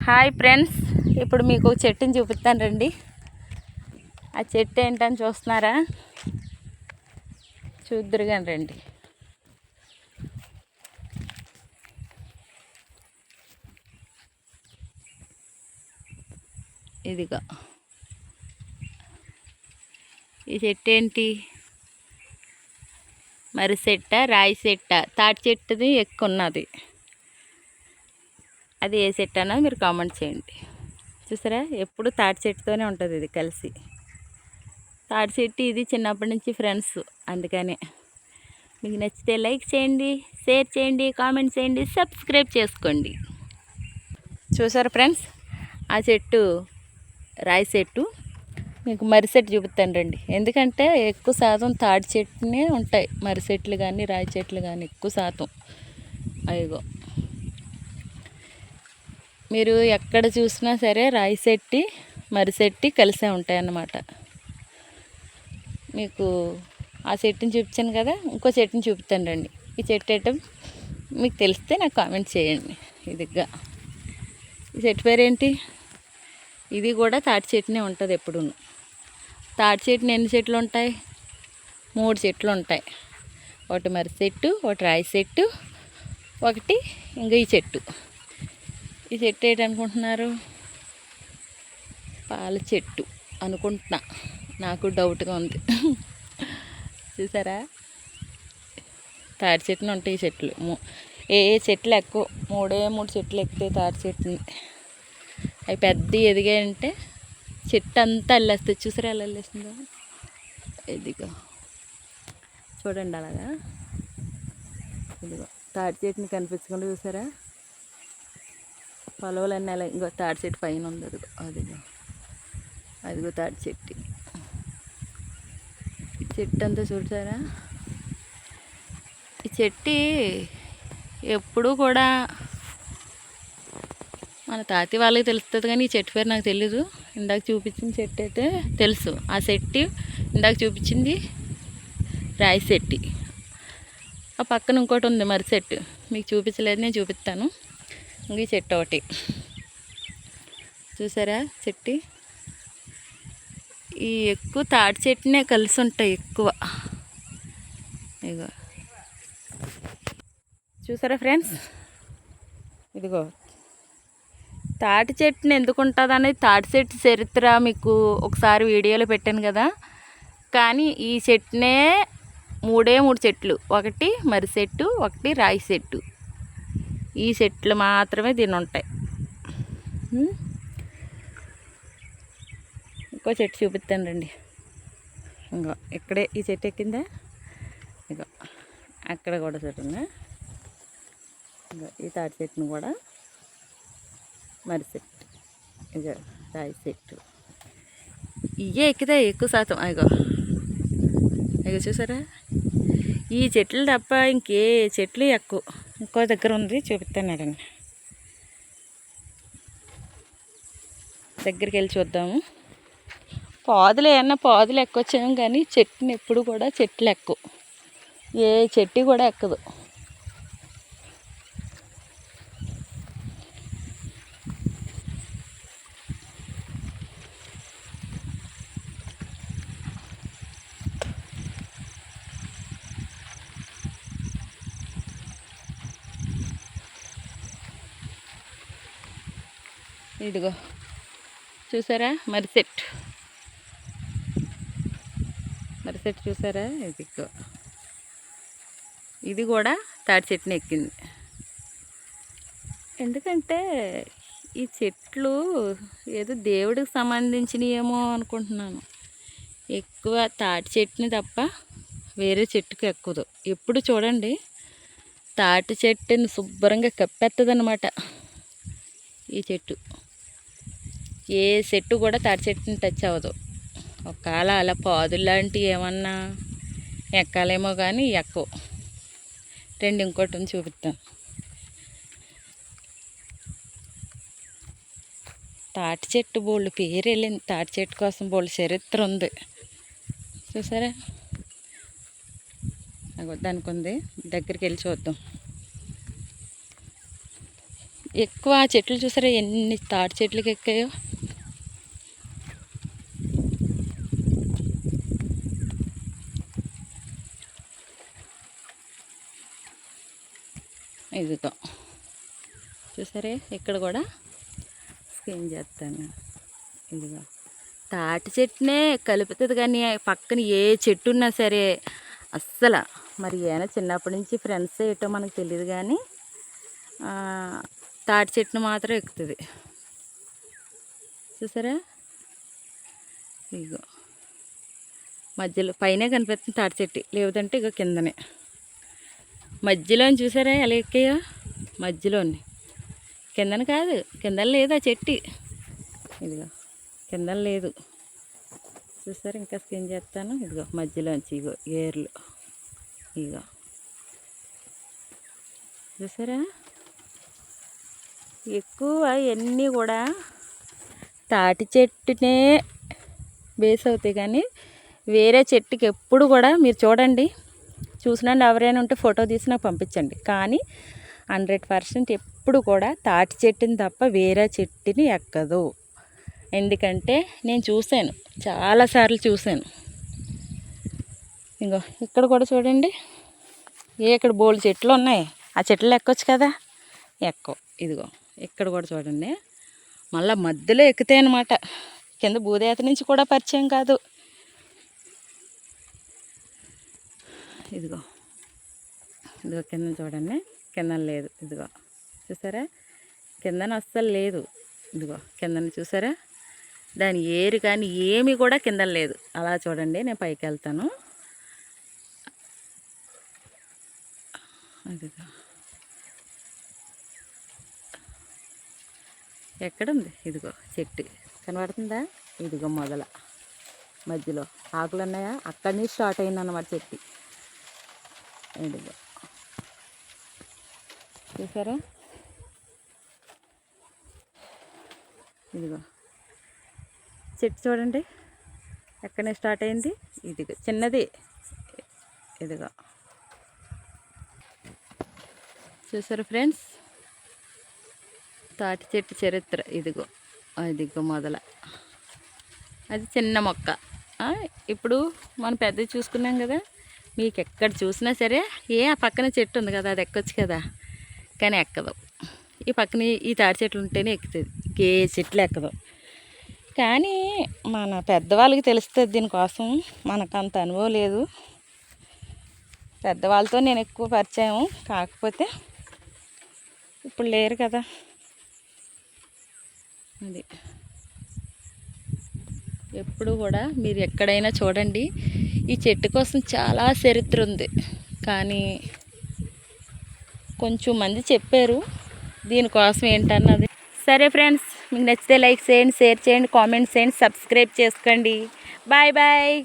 Hi friends ఇప్పుడు మీకు చెట్టుని చూపిస్తాను రండి. ఆ చెట్టు ఏంటని చూస్తున్నారా? చూద్దరుగాని రండి. ఇదిగో. ఈ చెట్టు ఏంటి? మరి చెట్ట రాయి చెట్ట తాటి చెట్టుది ఎక్కువ ఉన్నది. అది ఏ చెట్టు అన్నది మీరు కామెంట్ చేయండి. చూసారా? ఎప్పుడు తాటి చెట్టుతోనే ఉంటుంది ఇది కలిసి. తాటి చెట్టు ఇది చిన్నప్పటి నుంచి ఫ్రెండ్స్ అందుకనే. మీకు నచ్చితే లైక్ చేయండి షేర్ చేయండి కామెంట్ చేయండి సబ్స్క్రైబ్ చేసుకోండి. చూసారా ఫ్రెండ్స్ ఆ చెట్టు రాయి చెట్టు. మీకు మర్రి చెట్టు చూపిస్తాను రండి. ఎందుకంటే ఎక్కువ శాతం తాడి చెట్టునే ఉంటాయి. మర్రి చెట్లు కానీ రాయి చెట్లు కానీ ఎక్కువ శాతం. అయ్యో. మీరు ఎక్కడ చూసినా సరే రాయి చెట్టి మర్రి కలిసే ఉంటాయన్నమాట. మీకు ఆ చెట్టుని చూపించాను కదా ఇంకో చెట్టుని చూపుతాను రండి. ఈ చెట్టు ఏటం మీకు తెలిస్తే నాకు కామెంట్ చేయండి ఇదిగా. ఈ చెట్టు పేరేంటి? ఇది కూడా తాటి చెట్టునే ఉంటుంది ఎప్పుడు తాటి చెట్టుని ఎన్ని చెట్లు ఉంటాయి? మూడు చెట్లు ఉంటాయి. ఒకటి మర్రి చెట్టు ఒకటి రాయి చెట్టు ఒకటి ఇంకా ఈ చెట్టు ఈ చెట్టు ఏంటనుకుంటున్నారు పాల చెట్టు అనుకుంటున్నా. నాకు డౌట్గా ఉంది. చూసారా? తాడి చెట్టును ఉంటాయి ఈ చెట్లు. మూ- ఏ ఏ చెట్లు ఎక్కువ? మూడే మూడు చెట్లు ఎక్కుతాయి తాడి చెట్టుని. అవి పెద్ద ఎదిగాయంటే చెట్టు అంతా అల్లేస్తుంది చూసారా ఎలా అల్లేస్తుందో? ఇదిగో. చూడండి అలాగా. ఇదిగో. తాడి చెట్టుని కనిపించకుండా చూసారా? పొలవలన్నీ అలా ఇంకో తాడి చెట్టు పైన ఉంది అదిగో అదిగో. అదిగో తాడి చెట్టు. చెట్టు అంతా చూడతారా ఈ చెట్టు ఎప్పుడూ కూడా మన తాతి వాళ్ళకి తెలుస్తుంది కానీ ఈ చెట్టు పేరు నాకు తెలీదు. ఇందాక చూపించిన చెట్టు అయితే తెలుసు. ఆ చెట్టు ఇందాక చూపించింది రాయి చెట్టు. ఆ పక్కన ఇంకోటి ఉంది మరి చెట్టు. మీకు చూపించలేదు నేను చూపిస్తాను. ఈ చెట్టు ఒకటి. చూసారా చెట్టు? ఈ ఎక్కువ తాటి చెట్టునే కలిసి ఉంటాయి ఎక్కువ. ఇగో. చూసారా ఫ్రెండ్స్? ఇదిగో. తాటి చెట్టుని ఎందుకు ఉంటుంది అనేది తాటి చెట్టు చరిత్ర మీకు ఒకసారి వీడియోలో పెట్టాను కదా. కానీ ఈ చెట్టునే మూడే మూడు చెట్లు. ఒకటి మర్రి చెట్టు ఒకటి రాయి చెట్టు. ఈ చెట్లు మాత్రమే దీని ఉంటాయి. ఇంకో చెట్టు చూపిస్తాను రండి. ఇంకో ఇక్కడే ఈ చెట్టు ఎక్కిందా? ఇగో అక్కడ కూడా చెట్టు ఉందా? ఇగో ఈ తాటి చెట్టును కూడా మర్రి చెట్టు ఇగో రాయి చెట్టు ఇవే ఎక్కితే ఎక్కువ శాతం అయ్యో అయ్యో చూసారా? ఈ చెట్లు తప్ప ఇంకే చెట్లు ఎక్కువ. ఇంకో దగ్గర ఉంది చూపిస్తాను రండి దగ్గరికి వెళ్ళి చూద్దాము. పాదులు ఏమన్నా పాదులు ఎక్కొచ్చాము కానీ చెట్టుని ఎప్పుడు కూడా చెట్లు ఎక్కువ. ఏ చెట్టు కూడా ఎక్కదు. ఇదిగో. చూసారా? మరి సెట్. మరి సెట్ చూసారా? ఇదిగో. ఇది కూడా తాటి చెట్టుని ఎక్కింది. ఎందుకంటే ఈ చెట్లు ఏదో దేవుడికి సంబంధించినవి ఏమో అనుకుంటున్నాను. ఎక్కువ తాటి చెట్టుని తప్ప వేరే చెట్టుకి ఎక్కదు. ఎప్పుడు చూడండి తాటి చెట్టుని శుభ్రంగా కప్పేస్తుంది ఈ చెట్టు. ఏ చెట్టు కూడా తాటి చెట్టుని టచ్ అవ్వదు. ఒకవేళ అలా పాదులాంటివి ఏమన్నా ఎక్కాలేమో కానీ ఎక్కవు. రెండు ఇంకోటి ఉంది చూపిస్తాను తాటి చెట్టు బోళ్ళు పేరు వెళ్ళింది. తాటి చెట్టు కోసం బోళ్ళు చరిత్ర ఉంది. చూసారా? అగో దానికి ఉంది దగ్గరికి వెళ్ళి చూద్దాం. ఎక్కువ చెట్లు చూసారా? ఎన్ని తాటి చెట్లకి ఎక్కాయో? ఇదిగో. చూసారే? ఇక్కడ కూడా స్కిన్ చేస్తాను. ఇదిగో. తాటి చెట్టునే కలుపుతుంది కానీ పక్కన ఏ చెట్టు ఉన్నా సరే అస్సలు. మరి ఏమైనా చిన్నప్పటి నుంచి ఫ్రెండ్స్ ఏటో మనకు తెలియదు కానీ తాటి చెట్టును మాత్రం ఎక్కుతుంది. చూసారా? ఇగో మధ్యలో పైనే కనిపిస్తుంది తాటి చెట్టు. లేదంటే ఇగో కిందనే. మధ్యలోని చూసారా ఎలా ఎక్కాయో? మధ్యలోని. కిందన కాదు కిందన లేదు ఆ చెట్టు. ఇదిగో కిందన లేదు. చూసారా ఇంకా స్కిన్ చేస్తాను. ఇదిగో మధ్యలోంచి ఇగో ఏర్లు. ఇగో చూసారా? ఎక్కువ ఇవన్నీ కూడా తాటి చెట్టునే బేస్ అవుతాయి కానీ వేరే చెట్టుకి ఎప్పుడు కూడా మీరు చూడండి. చూసినండి ఎవరైనా ఉంటే ఫోటో తీసి నాకు పంపించండి. కానీ హండ్రెడ్ పర్సెంట్ ఎప్పుడు కూడా తాటి చెట్టుని తప్ప వేరే చెట్టుని ఎక్కదు. ఎందుకంటే నేను చూశాను చాలాసార్లు చూశాను. ఇంకో ఇక్కడ కూడా చూడండి ఏ ఇక్కడ బోల్డ్ చెట్లు ఉన్నాయి? ఆ చెట్లు ఎక్కొచ్చు కదా? ఎక్కవు. ఇదిగో ఇక్కడ కూడా చూడండి మళ్ళీ మధ్యలో ఎక్కుతాయి అనమాట కింద భూదేత నుంచి కూడా పరిచయం కాదు. ఇదిగో. ఇదిగో కింద చూడండి. కింద లేదు. ఇదిగో. చూసారా? కిందన అస్సలు లేదు. ఇదిగో కిందన చూసారా? దాని ఏరు కానీ ఏమి కూడా కింద లేదు. అలా చూడండి నేను పైకి వెళ్తాను. అదిగో ఎక్కడుంది? ఇదిగో చెట్టు. కనబడుతుందా? ఇదిగో మొదల. మధ్యలో. ఆకులు ఉన్నాయా అక్కడి నుంచి స్టార్ట్ అయిందన్నమాట చెట్టు. ఇదిగో. చూసారా? ఇదిగో. చెట్టు చూడండి. ఎక్కడనే స్టార్ట్ అయింది? ఇదిగో. చిన్నది. ఇదిగో. చూసారు ఫ్రెండ్స్? తాటి చెట్టు చరిత్ర. ఇదిగో. ఇదిగో మొదల. అది చిన్న మొక్క. ఇప్పుడు మనం పెద్దది చూసుకున్నాం కదా? మీకు ఎక్కడ చూసినా సరే ఏ ఆ పక్కన చెట్టు ఉంది కదా అది ఎక్కొచ్చు కదా. కానీ ఎక్కదు. ఈ పక్కన ఈ తాటి చెట్లు ఉంటేనే ఎక్కుతుంది. ఏ చెట్లు ఎక్కదు. కానీ మన పెద్దవాళ్ళకి తెలుస్తుంది దీనికోసం. మనకు అంత అనుభవం లేదు. పెద్దవాళ్ళతో నేను ఎక్కువ పరిచయం కాకపోతే ఇప్పుడు లేరు కదా. అది. ఎప్పుడు కూడా మీరు ఎక్కడైనా చూడండి. ఈ చెట్టు కోసం చాలా చరిత్ర ఉంది. కానీ కొంచెం మంది చెప్పారు. దీనికోసం ఏంటన్నది. సరే ఫ్రెండ్స్ మీకు నచ్చితే లైక్ చేయండి షేర్ చేయండి కామెంట్స్ చేయండి సబ్స్క్రైబ్ చేసుకోండి. Bye bye.